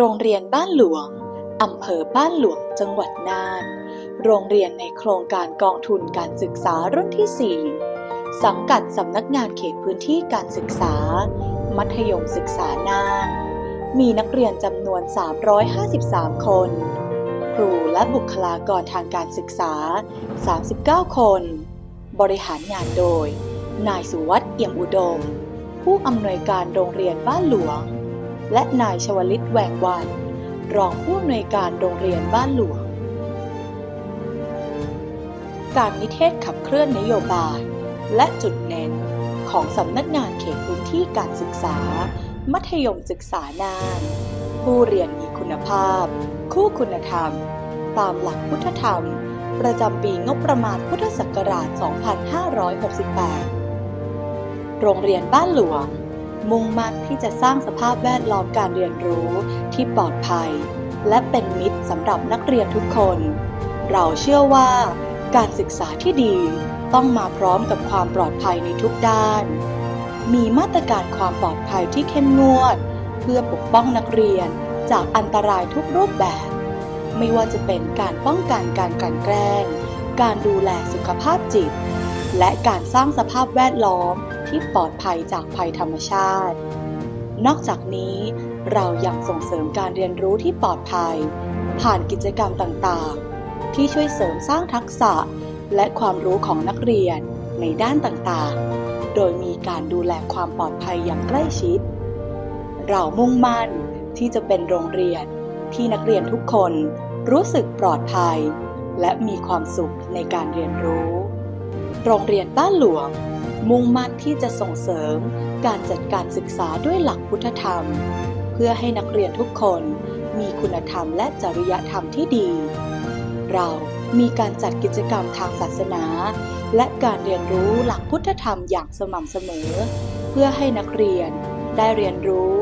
โรงเรียนบ้านหลวง อำเภอบ้านหลวง จังหวัดน่าน โรงเรียนในโครงการกองทุนการศึกษารุ่นที่ 4 สังกัดสำนักงานเขตพื้นที่การศึกษา มัธยมศึกษาน่าน มีนักเรียนจำนวน 353 คน ครูและบุคลากรทางการศึกษา 39 คน บริหารงานโดย นายสุวัสด์เอี่ยมอุดม ผู้อำนวยการโรงเรียนบ้านหลวง และนายชวลิตแหวงวันรองผู้อำนวยการโรงเรียนบ้านหลวง การนิเทศขับเคลื่อนนโยบาย และจุดเน้นของสำนักงานเขตพื้นที่การศึกษา มัธยมศึกษานาน ผู้เรียนมีคุณภาพ คู่คุณธรรม ตามหลักพุทธธรรม ประจำปีงบประมาณพุทธศักราช 2568 โรงเรียนบ้านหลวง มุ่งมั่นที่จะสร้างสภาพแวดล้อมการเรียนรู้ที่ปลอดภัย และเป็นมิตรสำหรับนักเรียนทุกคน เราเชื่อว่าการศึกษาที่ดีต้องมาพร้อมกับความปลอดภัยในทุกด้าน มีมาตรการความปลอดภัยที่เข้มงวด เพื่อปกป้องนักเรียนจากอันตรายทุกรูปแบบ ไม่ว่าจะเป็นการป้องกันการกลั่นแกล้ง การดูแลสุขภาพจิต และการสร้างสภาพแวดล้อม ที่ปลอดภัยจากภัยธรรมชาติ นอกจากนี้เรายังส่งเสริมการเรียนรู้ที่ปลอดภัย ผ่านกิจกรรมต่างๆ ที่ช่วยเสริมสร้างทักษะและความรู้ของนักเรียนในด้านต่างๆ โดยมีการดูแลความปลอดภัยอย่างใกล้ชิด เรามุ่งมั่นที่จะเป็นโรงเรียนที่นักเรียนทุกคนรู้สึกปลอดภัย และมีความสุขในการเรียนรู้ โรงเรียนบ้านหลวง มุ่งมั่นที่จะส่งเสริมการจัดการศึกษาด้วยหลักพุทธธรรม เพื่อให้นักเรียนทุกคนมีคุณธรรมและจริยธรรมที่ดี เรามีการจัดกิจกรรมทางศาสนา และการเรียนรู้หลักพุทธธรรมอย่างสม่ำเสมอ เพื่อให้นักเรียนได้เรียนรู้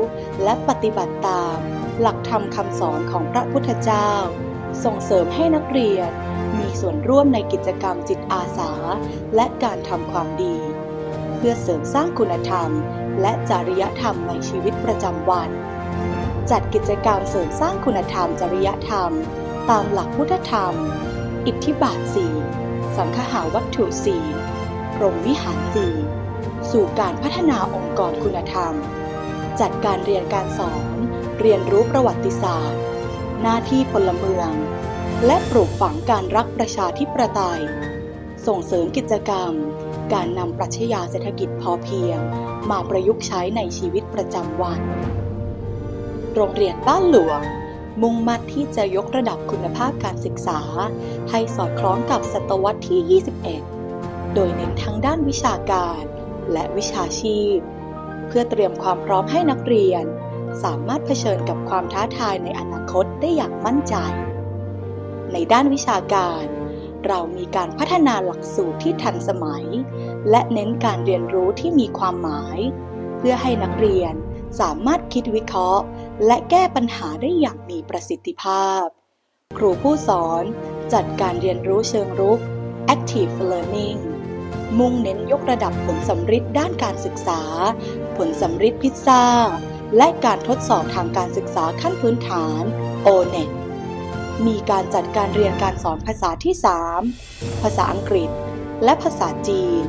และปฏิบัติตาม หลักธรรมคำสอนของพระพุทธเจ้า ส่งเสริมให้นักเรียนมีส่วนร่วมในกิจกรรมจิตอาสา และการทำความดี พื่อเสริมสร้างคุณธรรม และจริยธรรมในชีวิตประจำวัน จัดกิจกรรมเสริมสร้างคุณธรรมจริยธรรม ตามหลักพุทธธรรม อิทธิบาทสี่สังคหาวัตถุสี่พรหมวิหารสี่สู่การพัฒนาองค์กรคุณธรรม จัดการเรียนการสอน เรียนรู้ประวัติศาสตร์ หน้าที่พลเมือง และปลูกฝังการรักประชาธิปไตย ส่งเสริมกิจกรรม การนำปรัชญาเศรษฐกิจพอเพียง มาประยุกต์ใช้ในชีวิตประจำวัน โรงเรียนบ้านหลวง มุ่งมั่นที่จะยกระดับคุณภาพการศึกษา ให้สอดคล้องกับศตวรรษที่ 21 โดยเน้นทั้งด้านวิชาการและวิชาชีพ เพื่อเตรียมความพร้อมให้นักเรียน สามารถเผชิญกับความท้าทายในอนาคตได้อย่างมั่นใจ ในด้านวิชาการ เรามีการพัฒนาหลักสูตรที่ทันสมัย และเน้นการเรียนรู้ที่มีความหมาย เพื่อให้นักเรียนสามารถคิดวิเคราะห์ และแก้ปัญหาได้อย่างมีประสิทธิภาพ ครูผู้สอนจัดการเรียนรู้เชิงรุก active learning มุ่งเน้นยกระดับผลสำฤทธิ์ด้านการศึกษา ผลสำฤทธิ์พิซซ่า และการทดสอบทางการศึกษาขั้นพื้นฐาน O-NET มีการจัดการเรียนการสอนภาษาที่ 3 ภาษาอังกฤษ และภาษาจีน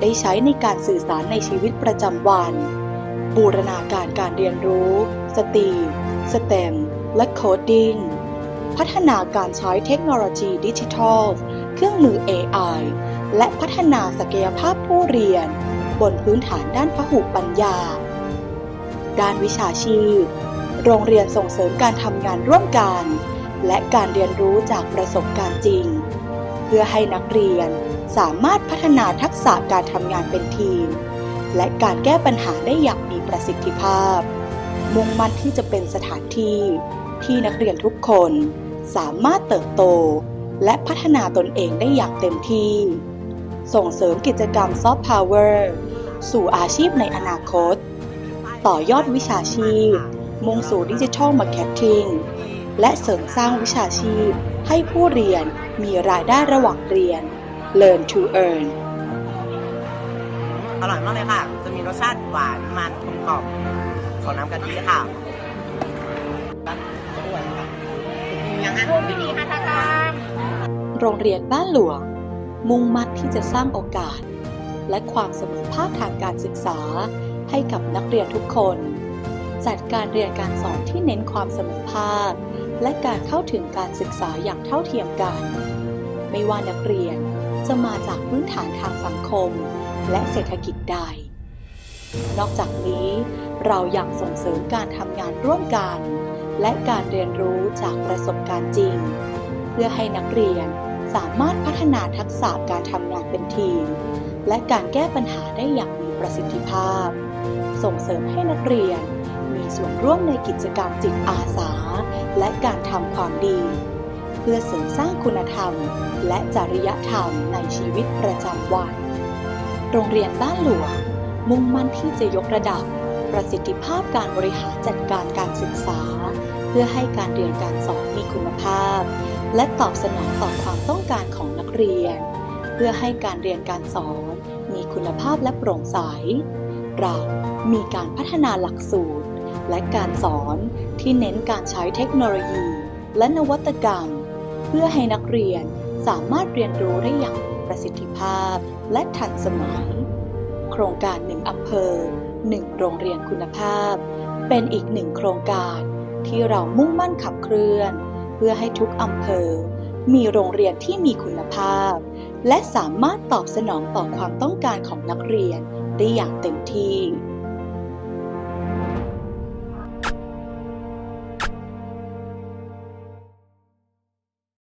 ได้ใช้ในการสื่อสารในชีวิตประจำวัน บูรณาการการเรียนรู้ สตรีมสเต็ม และโคดดิ้ง พัฒนาการใช้เทคโนโลยีดิจิทัล เครื่องมือ AI และพัฒนาศักยภาพผู้เรียน บนพื้นฐานด้านพหุปัญญา ด้านวิชาชีพ โรงเรียนส่งเสริมการทำงานร่วมกัน และการเรียนรู้จากประสบการณ์จริง เพื่อให้นักเรียนสามารถพัฒนาทักษะการทำงานเป็นทีม และการแก้ปัญหาได้อย่างมีประสิทธิภาพ มุ่งมั่นที่จะเป็นสถานที่ที่นักเรียนทุกคนสามารถเติบโต และพัฒนาตนเองได้อย่างเต็มที่ ส่งเสริมกิจกรรมซอฟต์พาวเวอร์สู่อาชีพในอนาคต ต่อยอดวิชาชีพ มุ่งสู่ดิจิทัลมาร์เก็ตติ้ง และเสริมสร้างวิชาชีพ ให้ผู้เรียนมีรายได้ระหว่างเรียน Learn to earn อร่อยมากเลยค่ะ จะมีรสชาติหวานมันกลมกล่อมของน้ำกะทิค่ะภูมิวิถีหัตถกรรมโรงเรียนบ้านหลวง มุ่งมั่นที่จะสร้างโอกาส และความเสมอภาคทางการศึกษา ให้กับนักเรียนทุกคน จัดการเรียนการสอนที่เน้นความเสมอภาค และการเข้าถึงการศึกษาอย่างเท่าเทียมกัน ไม่ว่านักเรียนจะมาจากพื้นฐานทางสังคม และเศรษฐกิจใด นอกจากนี้เราอยังส่งเสริมการทำงานร่วมกัน และการเรียนรู้จากประสบการณ์จริง เพื่อให้นักเรียนสามารถพัฒนาทักษะการทำงานเป็นทีม และการแก้ปัญหาได้อย่างมีประสิทธิภาพ ส่งเสริมให้นักเรียน มีส่วนร่วมในกิจกรรมจิตอาสา และการทำความดี เพื่อเสริมสร้างคุณธรรม และจริยธรรมในชีวิตประจำวัน โรงเรียนบ้านหลวงมุ่งมั่นที่จะยกระดับ ประสิทธิภาพการบริหารจัดการการศึกษา เพื่อให้การเรียนการสอนมีคุณภาพ และตอบสนองต่อความต้องการของนักเรียน เพื่อให้การเรียนการสอน มีคุณภาพและโปร่งใสเรามีการพัฒนาหลักสูตร และการสอนที่เน้นการใช้เทคโนโลยี และนวัตกรรม เพื่อให้นักเรียนสามารถเรียนรู้ได้อย่างประสิทธิภาพและทันสมัย โครงการหนึ่งอำเภอหนึ่งโรงเรียนคุณภาพ เป็นอีกหนึ่งโครงการที่เรามุ่งมั่นขับเคลื่อน เพื่อให้ทุกอำเภอ มีโรงเรียนที่มีคุณภาพ และสามารถตอบสนองต่อความต้องการของนักเรียนได้อย่างเต็มที่